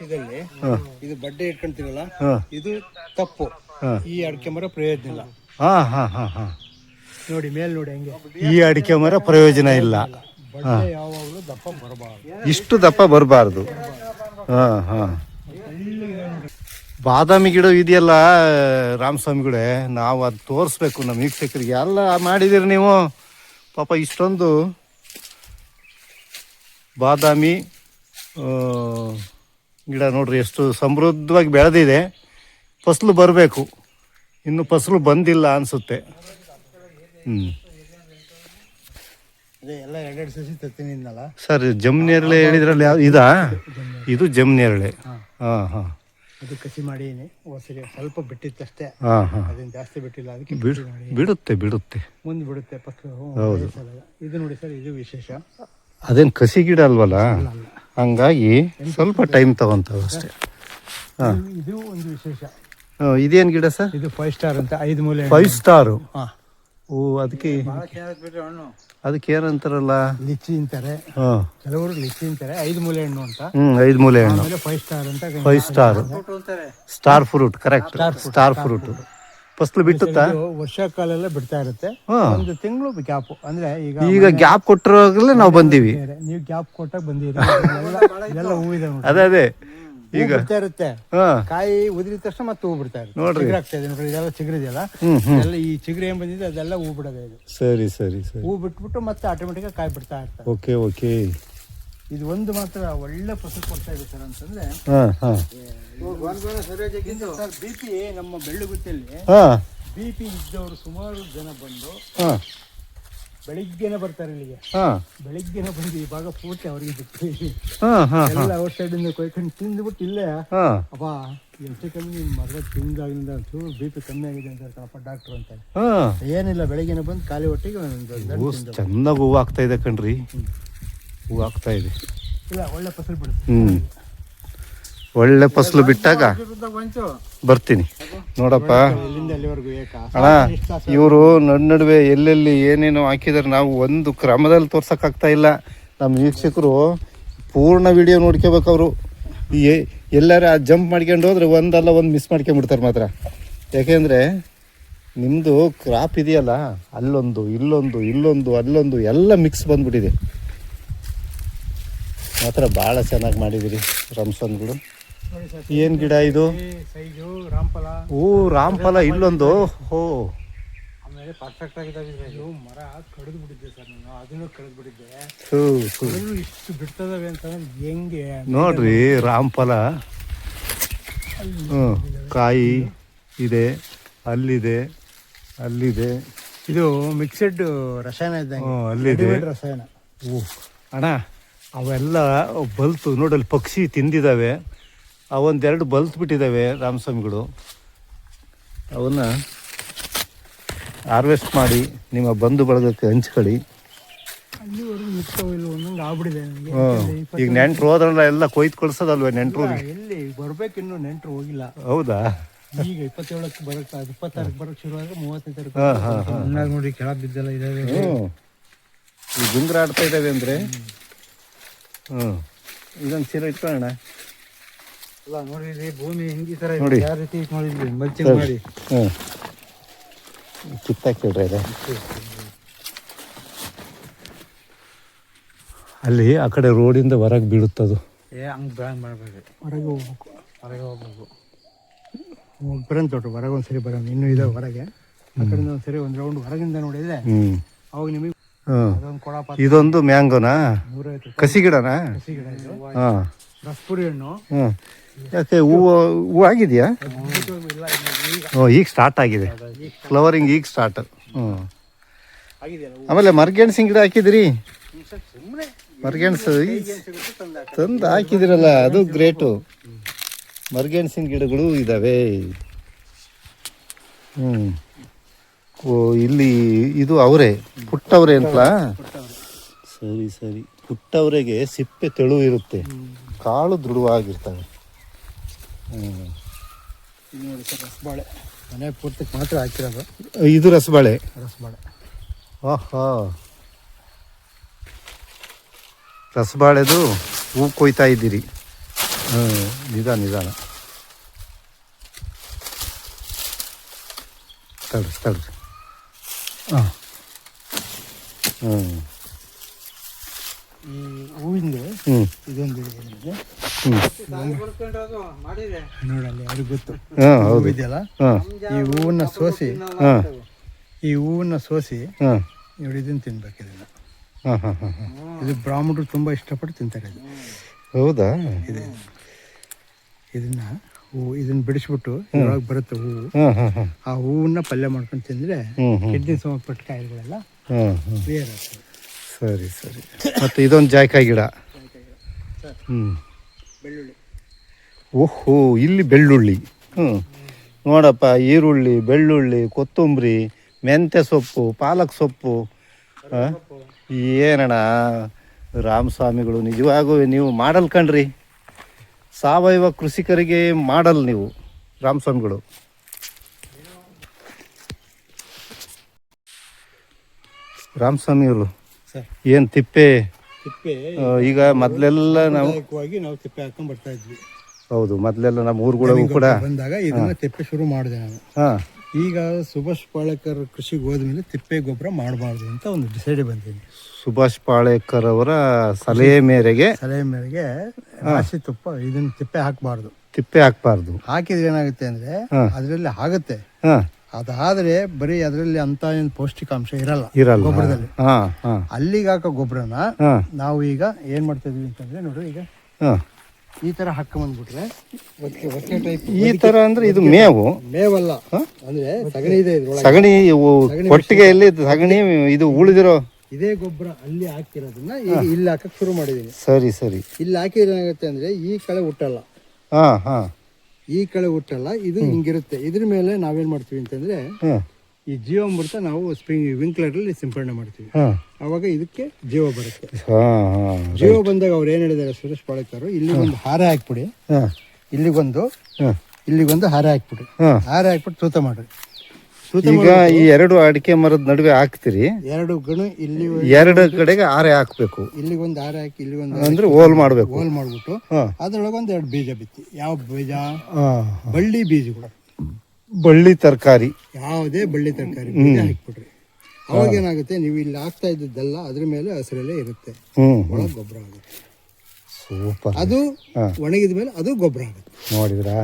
ವಿಷಯದಲ್ಲಿ ಇದು ಬಡ್ಡೆ ಇಟ್ಕೊಂತೀವಲ್ಲ ಇದು ತಪ್ಪು ಈ ಅಡಿಕೆ ಮರ ಪ್ರಯೋಜನ ಇಲ್ಲ. ಹಾಂ ಹಾಂ ಹಾಂ ಹಾಂ. ನೋಡಿ ಮೇಲ್ ನೋಡಿ ಹಂಗೆ. ಈ ಅಡಿಕೆ ಮರ ಪ್ರಯೋಜನ ಇಲ್ಲ. ಬಡ್ಡೆ ಯಾವಾಗಲೂ ದಪ್ಪ ಬರಬಾರ್ದು. ಇಷ್ಟು ದಪ್ಪ ಬರಬಾರ್ದು. ಹಾಂ ಹಾಂ. ಬಾದಾಮಿ ಗಿಡ ಇದೆಯಲ್ಲ ರಾಮಸ್ವಾಮಿಗಳೇ ನಾವು ಅದು ತೋರಿಸ್ಬೇಕು ನಮ್ಮ ವೀಕ್ಷಕರಿಗೆ. ಎಲ್ಲ ಮಾಡಿದಿರಿ ನೀವು. ಪಾಪ ಇಷ್ಟೊಂದು ಬಾದಾಮಿ ಗಿಡ ನೋಡ್ರಿ ಎಷ್ಟು ಸಮೃದ್ಧವಾಗಿ ಬೆಳೆದಿದೆ. ಫಸಲು ಬರಬೇಕು. ಇನ್ನು ಫಸಲು ಬಂದಿಲ್ಲ ಅನಿಸುತ್ತೆ. ಹ್ಞೂ ಸರ್ ಜಮ್ನೇರಳೆ ಹೇಳಿದ್ರಲ್ಲಿ ಯಾವ ಇದಾ? ಇದು ಜಮ್ನೇರಳೆ ಹಾಂ. ಹಾಂ ಅದು ಕಸಿ ಮಾಡೀನಿ. ಸರಿ ಸ್ವಲ್ಪ ಬಿಟ್ಟಿತ್ತಷ್ಟೇ. ಹಾಂ ಹಾಂ. ಅದೇನು ಜಾಸ್ತಿ ಬಿಟ್ಟಿಲ್ಲ ಅದಕ್ಕೆ ಬಿಡು ಬಿಡುತ್ತೆ ಬಿಡುತ್ತೆ. ಮುಂದೆ ಬಿಡುತ್ತೆ ಪಕ್ಕ ಹೌದು. ಇದು ನೋಡಿ ಸರ್ ಇದು ವಿಶೇಷ. ಅದೇನು ಕಸಿ ಗಿಡ ಅಲ್ವಲ್ಲ? ಹಂಗಾಗಿ ಸ್ವಲ್ಪ ಟೈಮ್ ತಗೊಂತಾವ ಅಷ್ಟೇ. ಹಾಂ. ಇದು- ಒಂದು ವಿಶೇಷ. ಇದೇನು ಗಿಡ ಸರ್? ಇದು ಫೈವ್ ಸ್ಟಾರ್ ಅಂತ ಐದು ಮೂಲೆ ಫೈವ್ ಸ್ಟಾರು ಓ ಅದಕ್ಕೆ ಅದಕ್ಕೆ ಏನಂತಾರಲ್ಲ ಲಿಚ್ಚಿ ಅಂತಾರೆ. ಹಾಂ. ಕೆಲವರು ಲಿಚ್ಚಿ ಅಂತಾರೆ ಐದು ಮೂಲೆ ಹಣ್ಣು ಅಂತ. ಹ್ಞೂ ಐದು ಮೂಲೆ ಹಣ್ಣು. ಫೈವ್ ಸ್ಟಾರ್ ಅಂತ five star star fruit correct star fruit ಫಸ್ಲು ವರ್ಷ ಕಾಲ ಎಲ್ಲ ಬಿಡ್ತಾ ಇರುತ್ತೆ. ಹಾಂ. ಒಂದು ತಿಂಗಳು ಗ್ಯಾಪ್. ಅಂದ್ರೆ ಈಗ ಈಗ ಗ್ಯಾಪ್ ಕೊಟ್ಟಿರೋಗ್ಲೇ ನಾವು ಬಂದೀವಿ. ಬೇರೆ. ನೀವು ಗ್ಯಾಪ್ ಕೊಟ್ಟಾಗ ಬಂದಿರಿ. ಎಲ್ಲ ಹೂವಿದೆ ಇದೆ ನೋಡಿ ಅದೇ ಅದೇ. ಹೂ ಬಿಡ್ತಾ ಇರುತ್ತೆ. ಹಾ. ಕಾಯಿ ಉದಿರಿದ ತಕ್ಷಣ ಮತ್ತೆ ಹೂ ಬಿಡ್ತಾ ಇರುತ್ತೆ. ನೋಡ್ರಿ. ಚಿಗುರು ಆಗ್ತಾ ಇದೆ ನೋಡ್ರಿ. ಇದೆಲ್ಲ ಚಿಗುರಿದೆಯಲ್ಲ? ಎಲ್ಲ ಈ ಚಿಗುರು ಏನ್ ಬಂದಿದೆ ಅದೆಲ್ಲ ಹೂ ಬಿಡೋದೇ ಇದು. ಸರಿ ಸರಿ ಸರಿ. ಹೂ ಬಿಟ್ಬಿಟ್ಟು ಮತ್ತೆ ಆಟೋಮೆಟಿಕ್ ಕಾಯಿ ಬಿಡ್ತಾ ಇರ್ತಾರೆ ಓಕೆ ಓಕೆ. ಇದು ಒಂದು ಮಾತ್ರ ಒಳ್ಳೆ ಫಸಲು ಕೊಡ್ತಾ ಇದೆ ಸರ್ ಅಂತಂದ್ರೆ ಹಾಂ ಹಾಂ. ಸರ್ ಬಿ ಪಿ ನಮ್ಮ ಬೆಳ್ಳುಗುತ್ತಲ್ಲಿ ಹಾಂ. ಬಿ ಪಿ ಇದ್ದವರು ಸುಮಾರು ಜನ ಬಂದು ಹಾಂ. ಬೆಳಿಗ್ಗೆನೆ ಬರ್ತಾರೆ ಇಲ್ಲಿಗೆ. ಹಾಂ. ಬೆಳಿಗ್ಗೆನೆ ಬಂದು ಈ ಭಾಗ ಪೂರ್ತಿ ಅವರಿಗೆ ಬಿಟ್ಟು ಹಾಂ ಹಾಂ ಎಲ್ಲ ಔಟ್ ಸೈಡ್ ಇಂದ ಕೊಯ್ಕೊಂಡು ತಿಂದ್ಬಿಟ್ಟು ಇಲ್ಲೇ ಹಾಂ. ಅಪ್ಪ ಎಷ್ಟು ಕಮ್ಮಿ ನಿಮ್ಮ ಮರದ ತಿಂದಾಗಿಂದ ಚೂರು ಬಿ ಪಿ ಕಮ್ಮಿ ಆಗಿದೆ ಅಂತ ಹೇಳ್ತಾರಪ್ಪ ಡಾಕ್ಟ್ರು ಅಂತ ಹಾಂ. ಏನಿಲ್ಲ ಬೆಳಿಗ್ಗೆನೆ ಬಂದು ಖಾಲಿ ಹೊಟ್ಟೆಗೆ ಒಂದು ಚೆನ್ನಾಗಿ ಹೂವು ಆಗ್ತಾ ಇದೆ ಕಣ್ರಿ. ಹೂವು ಆಗ್ತಾ ಇದೆ ಹ್ಞೂ ಒಳ್ಳೆ ಫಸಲು ಬಿಟ್ಟಾಗ ಬರ್ತೀನಿ. ನೋಡಪ್ಪ. ಅಣ್ಣ ಇವರು ನಡ್ ನಡುವೆ ಎಲ್ಲೆಲ್ಲಿ ಏನೇನೋ ಹಾಕಿದಾರೆ ನಾವು ಒಂದು ಕ್ರಮದಲ್ಲಿ ತೋರ್ಸಕ್ಕಾಗ್ತಾ ಇಲ್ಲ. ನಮ್ಮ ವೀಕ್ಷಕರು ಪೂರ್ಣ ವಿಡಿಯೋ ನೋಡ್ಕೋಬೇಕು ಅವರು. ಆ ಜಂಪ್ ಮಾಡ್ಕೊಂಡು ಹೋದ್ರೆ ಒಂದಲ್ಲ ಒಂದು ಮಿಸ್ ಮಾಡ್ಕೊಂಬಿಡ್ತಾರೆ ಮಾತ್ರ. ಯಾಕೆಂದರೆ ನಿಮ್ಮದು ಕ್ರಾಪ್ ಇದೆಯಲ್ಲ ಅಲ್ಲೊಂದು ಇಲ್ಲೊಂದು ಇಲ್ಲೊಂದು ಅಲ್ಲೊಂದು ಎಲ್ಲ ಮಿಕ್ಸ್ ಬಂದ್ಬಿಟ್ಟಿದೆ. ಮಾತ್ರ ಭಾಳ ಚೆನ್ನಾಗಿ ಮಾಡಿದಿರಿ ರಂಸನ್ಗಳು. ಏನು ಗಿಡ ಇದು? ಓ ರಾಮ್ಫಲ ಇಲ್ಲೊಂದು. ಹೋ. ಆಮೇಲೆ ಪರ್ಫೆಕ್ಟ್ ಆಗಿದ್ದಾವೆ ಇದು ಮರ ಕಡಿದು ಬಿಟ್ಟಿದ್ದೆ ಸರ್ ನಾನು. ಅದನ್ನು ಕಡಿದು ಬಿಟ್ಟಿದ್ದೆ. ಇಷ್ಟು ಬಿಡ್ತದವೆ ಅಂತಂದ್ರೆ ಹೆಂಗೆ? ನೋಡ್ರಿ ರಾಮ್ಫಲ. ಹ್ಞೂ ಕಾಯಿ ಇದೆ ಅಲ್ಲಿದೆ ಅಲ್ಲಿದೆ. ಇದು ಮಿಕ್ಸೆಡ್ ರಸಾಯನ ಇದ್ದಂಗೆ. ಅಲ್ಲಿದೆ. ರಸಾಯನ. ಓ ಅಣ್ಣ. ಅವೆಲ್ಲ ಬಲ್ತು ನೋಡಲ್ಲಿ ಪಕ್ಷಿ ತಿಂದಿದ್ದಾವೆ ಅವೊಂದೆರಡು ಬಲ್ತು ಬಿಟ್ಟಿದ್ದಾವೆ ರಾಮಸ್ವಾಮಿಗಳು. ಅವನ್ನ ಹಾರ್ವೆಸ್ಟ್ ಮಾಡಿ ನಿಮ್ಮ ಬಂಧು ಬಳಗಕ್ಕೆ ಹಂಚ್ಕೊಳ್ಳಿ. ಈಗ ನೆಂಟ್ರು ಹೋದ್ರಲ್ಲ ಎಲ್ಲ ಕೊಯ್ದು ಕೊಡ್ಸೋದಲ್ವ ನೆಂಟ್ರು? ಎಲ್ಲಿ ಬರ್ಬೇಕು ಇನ್ನು ನೆಂಟರು ಹೋಗಿಲ್ಲ. ಹೌದಾ? ಈಗ ಇಪ್ಪತ್ತೇಳಕ್ಕೆ ಬರಕ್ಕೆ ಇಪ್ಪತ್ತಾರಕ್ಕೆ ಬರಕ್ಕೆ ಶುರು ಆದ್ರೆ ಮೂವತ್ತನೇ ತಾರೀಕು ಹಾಂ ಹಾಂ ಹಾಂ. ನೋಡಿ ಕೆಳ ಬಿದ್ದೆಲ್ಲ ಇದಾವೆ. ಈ ಗುಂಗ್ರ ಆಡ್ತಾ ಇದ್ದಾವೆ ಅಂದರೆ ಹ್ಞೂ ಇದೊಂದು ಚೀಲ ಇಟ್ಕೊಳ್ಳೋಣ. ಅಲ್ಲ ನೋಡಿದ್ರಿ ಭೂಮಿ ಹಿಂಗಿ ತರ ನೋಡಿ. ಯಾವ ರೀತಿ ಮಾಡಿದ್ರಿ ಮಲ್ಚಿಂಗ್ ಮಾಡಿ. ಹ್ಞೂ ಕಿತ್ತಾಕಿಡ್ರಿ ಇದೆ ಅಲ್ಲಿ ಆ ಕಡೆ ರೋಡಿಂದ ಹೊರಗೆ ಬೀಳುತ್ತದು. ಏ ಹಂಗ್ ಬ್ಯಾಂಗ್ ಮಾಡಬೇಕು ಹೊರಗೆ ಹೋಗ್ಬೇಕು. ಹೊರಗೆ ಹೋಗ್ಬೇಕು. ಬರೋಣ ತೊಟ್ಟು ಹೊರಗೆ ಒಂದ್ಸರಿ ಬರೋಣ ಇನ್ನೂ ಇದೆ ಹೊರಗೆ. ಆ ಕಡೆಯಿಂದ ಒಂದ್ಸರಿ ಒಂದು ರೌಂಡ್ ಹೊರಗಿಂದ ನೋಡಿದ್ರೆ ಹ್ಞೂ ಅವಾಗ ನಿಮಗೆ ಅದೊಂದು ಕೊಡ ಪಾತ್ರ ಇದೊಂದು ಮ್ಯಾಂಗೋನಾ? ನೂರೈವತ್ತು ರೂಪಾಯಿ ಕಸಿ ಗಿಡನಾ ಹಸಿ ಗಿಡ ಇದು. ಹಾಂ. ರಸ್ಪುರಿ ಹಣ್ಣು. ಯಾಕೆ ಹೂವು ಹೂವು ಆಗಿದೆಯಾ? ಇಲ್ಲ ಈಗ ಹ್ಞೂ ಈಗ ಸ್ಟಾರ್ಟ್ ಆಗಿದೆ. ಫ್ಲವರಿಂಗ್ ಈಗ ಸ್ಟಾರ್ಟ್ ಹ್ಞೂ. ಆಗಿದೆಯಲ್ಲ ಆಮೇಲೆ ಮರ್ಗೆಣ್ಸಿನ ಗಿಡ ಹಾಕಿದಿರಿ? ಮರ್ಗೆಣ್ಸು ಈ- ಸಿಗುತ್ತೆ ತಂದ ತಂದು ಹಾಕಿದಿರಲ್ಲ ಅದು ಗ್ರೇಟು. ಮರ್ಗೆಣ್ಸಿನ ಗಿಡಗಳು ಇದ್ದಾವೆ ಹ್ಞೂ. ಓ, ಇಲ್ಲಿ ಇದು ಅವರೇ, ಪುಟ್ಟವ್ರೆ ಅಂತಲಾ? ಸರಿ ಸರಿ. ಪುಟ್ಟವರೆಗೆ ಸಿಪ್ಪೆ ತೆಳು ಇರುತ್ತೆ. ಕಾಳು ದೃಢವಾಗಿರ್ತವೆ. ರಸಬಾಳೆ ಮನೆ ಪೂರ್ತಿ ಮಾತ್ರ ಹಾಕಿರೋದು ಇದು ರಸಬಾಳೆ. ರಸಬಾಳೆ ಆಹಾ. ರಸಬಾಳೆದು ಹೂ ಕೊಯ್ತಾ ಇದ್ದೀರಿ. ಹ್ಞೂ ನಿಧಾನ ನಿಧಾನ. ತಡ್ರಿ ತಡ್ರಿ. ಈ ಹೂವಿಂದ? ಇದೊಂದು ಇದೆ ನೋಡಲ್ಲಿ ಅವ್ರಿಗೆ ಗೊತ್ತು. ಹೂವು ಇದೆಯಲ್ಲ ಈ ಹೂವನ್ನ ಸೋಸಿ ಈ ಹೂವನ್ನ ಸೋಸಿ ನೋಡಿ ಇದನ್ನು ತಿನ್ಬೇಕು ಇದನ್ನು. ಹಾಂ ಹಾಂ ಹಾಂ ಹಾಂ. ಇದು ಬ್ರಾಹ್ಮಣರು ತುಂಬ ಇಷ್ಟಪಟ್ಟು ತಿಂತಾರೆ ಇದು. ಹೌದಾ? ಇದೆ. ಇದನ್ನ ಹೂವು ಇದನ್ನ ಬಿಡಿಸ್ಬಿಟ್ಟು ಇದ್ರೊಳಗೆ ಬರುತ್ತೆ ಹೂವು ಹಾಂ ಹಾಂ ಹಾಂ ಆ ಹೂವನ್ನ ಪಲ್ಯ ಮಾಡ್ಕೊಂಡು ತಿಂದರೆ ಕಿಡ್ನಿ ಸಂಬಂಧಪಟ್ಟ ಕಾಯಿಲೆಗಳೆಲ್ಲ ಹಾಂ ಹಾಂ ಕ್ಲಿಯರ್ ಆಗ್ತದೆ ಸರಿ ಸರಿ. ಮತ್ತು ಇದೊಂದು ಜಾಯ್ಕಾಯಿ ಗಿಡ. ಹ್ಞೂ ಬೆಳ್ಳುಳ್ಳಿ. ಓಹೋ ಇಲ್ಲಿ ಬೆಳ್ಳುಳ್ಳಿ. ಹ್ಞೂ ನೋಡಪ್ಪ ಈರುಳ್ಳಿ ಬೆಳ್ಳುಳ್ಳಿ ಕೊತ್ತಂಬರಿ ಮೆಂತ್ಯ ಸೊಪ್ಪು ಪಾಲಕ್ ಸೊಪ್ಪು? ಏನಣ್ಣ? ರಾಮಸ್ವಾಮಿಗಳು ನಿಜವಾಗೂ ನೀವು ಮಾಡಲ್ ಕಣ್ರಿ. ಸಾವಯವ ಕೃಷಿಕರಿಗೆ ಮಾಡಲ್ ನೀವು ರಾಮಸ್ವಾಮಿಗಳು. ರಾಮಸ್ವಾಮಿಗಳು ಏನು ತಿಪ್ಪೆ? ತಿಪ್ಪೆ ಈಗ ಮೊದಲೆಲ್ಲ ನಾವು ನಾವು ತಿಪ್ಪೆ ಹಾಕೊಂಡು ಬರ್ತಾ ಇದ್ವಿ. ಹೌದು ಮೊದಲೆಲ್ಲ ನಮ್ಮ ಊರುಗಳಿಗೂ ಕೂಡ ಬಂದಾಗ ಇದನ್ನ ತಿಪ್ಪೆ ಶುರು ಮಾಡಿದೆ ನಾನು. ಹಾಂ. ಈಗ ಸುಭಾಷ್ ಪಾಳೇಕರ್ ಕೃಷಿಗೆ ಹೋದ್ಮೇಲೆ ತಿಪ್ಪೆ ಗೊಬ್ಬರ ಮಾಡಬಾರ್ದು ಅಂತ ಒಂದು ಡಿಸೈಡ್ ಬಂದೀನಿ ಸುಭಾಷ್ ಪಾಳೇಕರ್ ಅವರ ಸಲಹೆ ಮೇರೆಗೆ ಸಲಹೆ ಮೇರೆಗೆ ಹಸಿ ತುಪ್ಪ ಇದನ್ನ ತಿಪ್ಪೆ ಹಾಕಬಾರ್ದು. ತಿಪ್ಪೆ ಹಾಕಬಾರ್ದು. ಹಾಕಿದ್ರೆ ಏನಾಗುತ್ತೆ ಅಂದ್ರೆ. ಅದರಲ್ಲಿ ಆಗುತ್ತೆ. ಅದಾದ್ರೆ ಬರೀ ಅದರಲ್ಲಿ ಅಂತ ಏನು ಪೌಷ್ಟಿಕಾಂಶ ಇರಲ್ಲ ಇರಲ್ಲ. ಗೊಬ್ಬರದಲ್ಲಿ. ಅಲ್ಲಿಗೆ ಹಾಕೋ ಗೊಬ್ಬರನ ನಾವು ಈಗ ಏನ್ ಮಾಡ್ತಾ ಇದೀವಿ ಅಂತಂದ್ರೆ ನೋಡ್ರಿ ಈಗ ಹಾಂ. ಈ ತರ ಹಕ್ಕ ಬಂದ್ಬಿಟ್ರೆ ಈ ತರ ಅಂದ್ರೆ ಇದು ಮೇವು? ಮೇವಲ್ಲ. ಅಂದ್ರೆ ಸಗಣಿ ಇದೆ ಇದ್ರೊಳಗೆ. ಸಗಣಿ ಇವು ಕೊಟ್ಟಿಗೆಯಲ್ಲಿ ಸಗಣಿ ಇದು ಉಳಿದಿರೋ ಇದೇ ಗೊಬ್ಬರ ಅಲ್ಲಿ ಹಾಕಿರೋದನ್ನ ಈಗ ಇಲ್ಲಿ ಹಾಕಕ್ ಶುರು ಮಾಡಿದೀನಿ. ಸರಿ ಸರಿ. ಇಲ್ಲಿ ಹಾಕಿದ್ರೆ ಏನಾಗುತ್ತೆ ಅಂದ್ರೆ ಈ ಕಳೆ ಹುಟ್ಟಲ್ಲ. ಹಾ ಹಾ. ಈ ಕಳೆ ಹುಟ್ಟಲ್ಲ. ಇದು ಹಿಂಗಿರುತ್ತೆ. ಇದ್ರ ಮೇಲೆ ನಾವೇನ್ ಮಾಡ್ತೀವಿ ಅಂತಂದ್ರೆ ಹಾಂ. ಈ ಜೀವಾಮೃತ ನಾವು ಸ್ಪ್ರಿಂಗ್ ವಿಂಕ್ಲರ್ ಅಲ್ಲಿ ಸಿಂಪಡಣೆ ಮಾಡ್ತೀವಿ. ಹಾಂ. ಅವಾಗ ಇದಕ್ಕೆ ಜೀವ ಬರುತ್ತೆ. ಹಾಂ ಹಾಂ ಜೀವ ಬಂದಾಗ ಅವ್ರು ಏನ್ ಹೇಳಿದಾರೆ ಸುರೇಶ್ ಪಾಳಕರು ಇಲ್ಲಿ ಒಂದು ಹಾರ ಹಾಕ್ಬಿಡಿ. ಹಾಂ. ಇಲ್ಲಿಗೊಂದು ಹಾಂ. ಇಲ್ಲಿಗೊಂದು ಹಾರ ಹಾಕ್ಬಿಡಿ. ಹಾಂ. ಹಾರ ಹಾಕ್ಬಿಟ್ಟು ತೂತ ಮಾಡ್ರಿ. ತೂತ ಈಗ ಈ ಎರಡು ಅಡಿಕೆ ಮರದ ನಡುವೆ ಹಾಕ್ತಿರಿ. ಎರಡು ಗಣ ಇಲ್ಲಿ ಎರಡು ಕಡೆಗೆ ಆರೆ ಹಾಕ್ಬೇಕು. ಇಲ್ಲಿಗೊಂದು ಹಾರ ಹಾಕಿ ಇಲ್ಲಿಗೊಂದು ಅಂದ್ರೆ ಹೋಲ್ ಮಾಡ್ಬೇಕು. ಹೋಲ್ ಮಾಡ್ಬಿಟ್ಟು ಹಾಂ. ಅದ್ರೊಳಗೆ ಒಂದು ಎರಡು ಬೀಜ ಬಿತ್ತಿ. ಯಾವ ಬೀಜ? ಬಳ್ಳಿ ಬೀಜಗಳು ಬಳ್ಳಿ ತರಕಾರಿ. ಯಾವುದೇ ಬಳ್ಳಿ ತರಕಾರಿ ಬೀಜ ಹಾಕ್ಬಿಡ್ರಿ ಅವಾಗ ಏನಾಗುತ್ತೆ ನೀವು ಇಲ್ಲಿ ಹಾಕ್ತಾ ಇದ್ದದ್ದೆಲ್ಲ ಅದ್ರ ಮೇಲೆ ಹಸಿರಲ್ಲೇ ಇರುತ್ತೆ. ಒಳಗೆ ಗೊಬ್ಬರ ಆಗುತ್ತೆ. ಸೂಪರ್. ಅದು. ಒಣಗಿದ ಮೇಲೆ ಅದು ಗೊಬ್ಬರ ಆಗುತ್ತೆ. ನೋಡಿದ್ರಾ?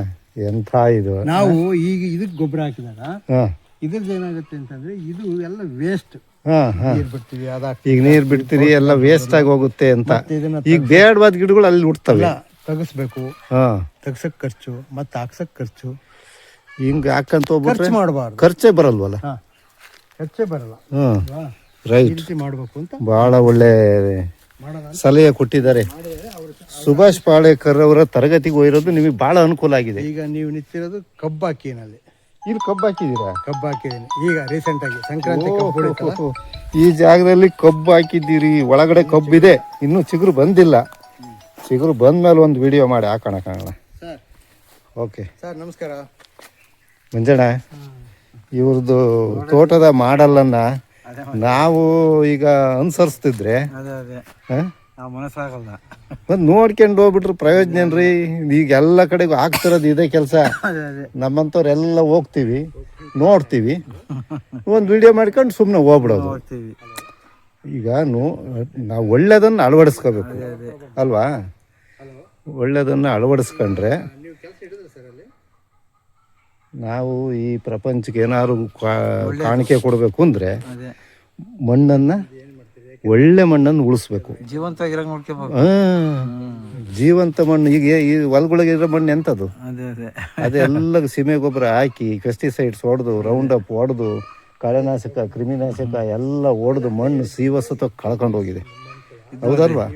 ಎಂಥ ಇದು. ನಾವು ಈಗ ಇದಕ್ಕೆ ಗೊಬ್ಬರ ಹಾಕಿದಾಗ ಹಾಂ. ಇದ್ರದ್ದು ಏನಾಗುತ್ತೆ ಅಂತಂದ್ರೆ ಇದು ಎಲ್ಲ ವೇಸ್ಟ್ ಹಾಂ ಹಾಂ. ನೀರು ಬಿಡ್ತೀವಿ ಅದಾಗ್ತೀವಿ ಈಗ ನೀರು ಬಿಡ್ತೀರಿ ಎಲ್ಲ ವೇಸ್ಟ್ ಆಗಿ ಹೋಗುತ್ತೆ ಅಂತ. ಇದನ್ನ ಈಗ ಬೇಡವಾದ ಗಿಡಗಳು ಅಲ್ಲಿ ಹುಡ್ತವೆ ತೆಗಿಸ್ಬೇಕು. ಹಾಂ. ತೆಗ್ಸಕ್ ಖರ್ಚು ಮತ್ತೆ ಹಾಕ್ಸಕ್ ಖರ್ಚು. ಹಿಂಗೆ ಹಾಕಂತ ಹೋಗ್ಬಿಟ್ರೆ ಖರ್ಚು ಮಾಡಬಾರ್ದು. ಖರ್ಚೇ ಬರಲ್ವಲ್ಲ? ಹಾ ಬರಲ್ಲ. ಹ್ಞೂ ಅಲ್ವಾ? ಈ ರೈಟ್ ರೀತಿ ಮಾಡ್ಬೇಕು ಅಂತ ಭಾಳ ಒಳ್ಳೆ ಮಾಡೋಣ ಸಲಹೆ ಕೊಟ್ಟಿದ್ದಾರೆ. ಸುಭಾಷ್ ಪಾಳೇಕರ್ ಅವರ ತರಗತಿಗೆ ಹೋಗಿರೋದು ನಿಮಗೆ ಭಾಳ ಅನುಕೂಲ ಆಗಿದೆ. ಈಗ ನೀವು ನಿಂತಿರೋದು ಕಬ್ಬು ಹಾಕಿನಲ್ಲಿ ಇಲ್ಲಿ ಕಬ್ಬು ಹಾಕಿದ್ದೀರಾ ಕಬ್ಬು ಹಾಕಿದ್ದೀನಿ ಈಗ ರೀಸೆಂಟ್ ಆಗಿ ಸಂಕ್ರಾಂತಿ ಕಬ್ಬು ಹೊಡಿತಲ್ಲ? ಓಹೋ. ಈ ಜಾಗದಲ್ಲಿ ಕಬ್ಬು ಹಾಕಿದ್ದೀರಿ ಒಳಗಡೆ ಕಬ್ಬಿದೆ. ಇನ್ನೂ ಚಿಗುರು ಬಂದಿಲ್ಲ. ಚಿಗುರು ಬಂದ್ಮೇಲೆ ಒಂದು ವಿಡಿಯೋ ಮಾಡಿ. ಹಾಕೋಣ ಕಾಣೋಣ ಸರ್. ಓಕೆ ಸರ್ ನಮಸ್ಕಾರ. ಮಂಜಣ್ಣ ಇವ್ರದ್ದು ತೋಟದ ಮಾಡಲನ್ನ ನಾವು ಈಗ ಅನುಸರಿಸ್ತಿದ್ರೆ ಮನಸ್ಸಾಗಲ್ಲ. ಮತ್ತ್ ನೋಡ್ಕೊಂಡು ಹೋಗ್ಬಿಟ್ರೆ ಪ್ರಯೋಜನ ಏನ್ರಿ? ಈಗ ಎಲ್ಲ ಕಡೆಗೂ ಆಗ್ತಿರೋದು ಇದೇ ಕೆಲಸ. ನಮ್ಮಂಥವ್ರೆಲ್ಲ ಹೋಗ್ತೀವಿ ನೋಡ್ತೀವಿ. ಒಂದು ವಿಡಿಯೋ ಮಾಡ್ಕೊಂಡು ಸುಮ್ಮನೆ ಹೋಗ್ಬಿಡೋದು. ಈಗ ನೋ ನಾವು ಒಳ್ಳೇದನ್ನು ಅಳವಡಿಸ್ಕೋಬೇಕು. ಅಲ್ವಾ? ಒಳ್ಳೇದನ್ನು ಅಳವಡಿಸ್ಕೊಂಡ್ರೆ ನೀವು ಕೆಲಸ ಹಿಡಿದ್ರೆ ಸರ್ ಅಲ್ಲಿ ನಾವು ಈ ಪ್ರಪಂಚಕ್ಕೆ ಏನಾದ್ರು ಕಾಣಿಕೆ ಕೊಡಬೇಕು ಅಂದರೆ ಅದೇ. ಮಣ್ಣನ್ನು ಒಳ್ಳೆ ಮಣ್ಣನ್ನು ಉಳಿಸ್ಬೇಕು. ಜೀವಂತ ಜೀವಂತ ಮಣ್ಣು ಈಗ ಈ ಹೊಲ್ಗೊಳಗಿರೋ ಮಣ್ಣು ಎಂಥದ್ದು ಅದೇ ಅದೇ. ಅದೆಲ್ಲ ಸೀಮೆ ಗೊಬ್ಬರ ಹಾಕಿ ಪೆಸ್ಟಿಸೈಡ್ಸ್ ಹೊಡೆದು ರೌಂಡ್ ಅಪ್ ಹೊಡೆದು ಕಳೆನಾಶಕ ಕ್ರಿಮಿನಾಶಕ ಎಲ್ಲ ಹೊಡೆದು ಮಣ್ಣು ಸೀವಸತ ಕಳ್ಕೊಂಡು ಹೋಗಿದೆ. ಹೌದಲ್ವಾ?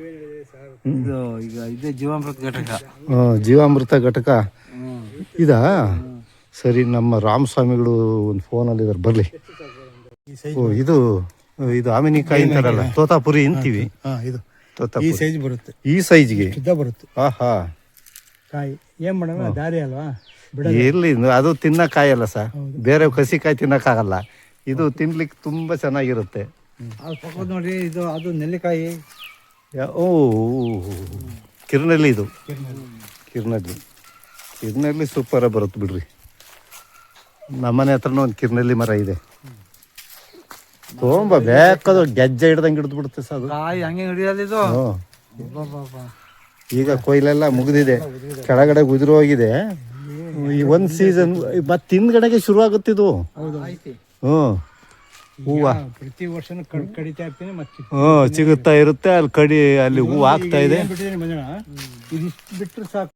ಜೀವಾಮೃತ ಘಟಕ. ಜೀವಾಮೃತ ಘಟಕ. ಇದಾ? ಸರಿ ನಮ್ಮ ರಾಮಸ್ವಾಮಿಗಳು ಒಂದು ಫೋನಲ್ಲಿ ಇದಾರೆ ಬರಲಿ ಓ ಇದು ಇದು ಆಮಿನಿಕಾಯಿ ಅಂತಾರಲ್ಲ ತೋತಾಪುರಿ ಅಂತೀವಿ. ಇದು. ಈ ಸೈಜ್ ಬರುತ್ತೆ. ಈ ಸೈಜ್ಗೆ? ಬರುತ್ತೆ. ಆಹಾ. ಕಾಯಿ. ಏನ್ ಮಾಡೋಣ? ದಾರಿ ಅಲ್ವಾ? ಇರ್ಲಿ ಅದು ತಿನ್ನಕ್ಕಾಯಲ್ಲ ಸರ್. ಬೇರೆ ಕಸಿಕಾಯಿ ತಿನ್ನಕ್ಕಾಗಲ್ಲ. ಇದು ತಿನ್ಲಿಕ್ಕೆ ತುಂಬಾ ಚೆನ್ನಾಗಿರುತ್ತೆ. ನೋಡಿ ಇದು ಅದು ನೆಲ್ಲಿಕಾಯಿ. ಓ ಕಿರಣಲ್ಲಿ ಇದು. ಕಿರ್ನಲ್ಲಿ ಕಿರ್ನಲ್ಲಿ ಸೂಪರಾಗಿ ಬರುತ್ತೆ ಬಿಡ್ರಿ. ನಮ್ಮನೆ ಹತ್ರನೂ ಒಂದು ಕಿರ್ನಲ್ಲಿ ಮರ ಇದೆ. ತುಂಬ ಬೇಕಾದ್ರೆ ಗೆಜ್ಜೆ ಹಿಡ್ದಂಗೆ ಹಿಡಿದು ಬಿಡುತ್ತೆ ಸರ್ ಅದು. ಕಾಯಿ ಹಂಗೆ ಹಿಡಿಯೋದು ಇದು? ಹ್ಞೂ ಈಗ ಕೊಯ್ಲೆಲ್ಲ ಮುಗಿದಿದೆ. ಕೆಳಗಡೆ ಉದುರು ಹೋಗಿದೆ. ಈ ಒಂದು ಸೀಸನ್ ಮತ್ತೆ ಹಿಂದ್ಗಡೆಗೆ ಶುರು ಆಗುತ್ತಿದು ಐತಿ ಹ್ಞೂ. ಹೂವ. ಪ್ರತಿ ವರ್ಷನೂ ಕಡ್ ಕಡಿತಾ ಇರ್ತೀನಿ ಮತ್ತೆ ಹ್ಞೂ ಸಿಗುತ್ತಾ ಇರುತ್ತೆ ಅಲ್ಲಿ ಕಡಿ ಅಲ್ಲಿ ಹೂವು ಆಗ್ತಾ ಇದೆ. ಇದಿಷ್ಟು ಬಿಟ್ಟರೆ ಸಾಕು.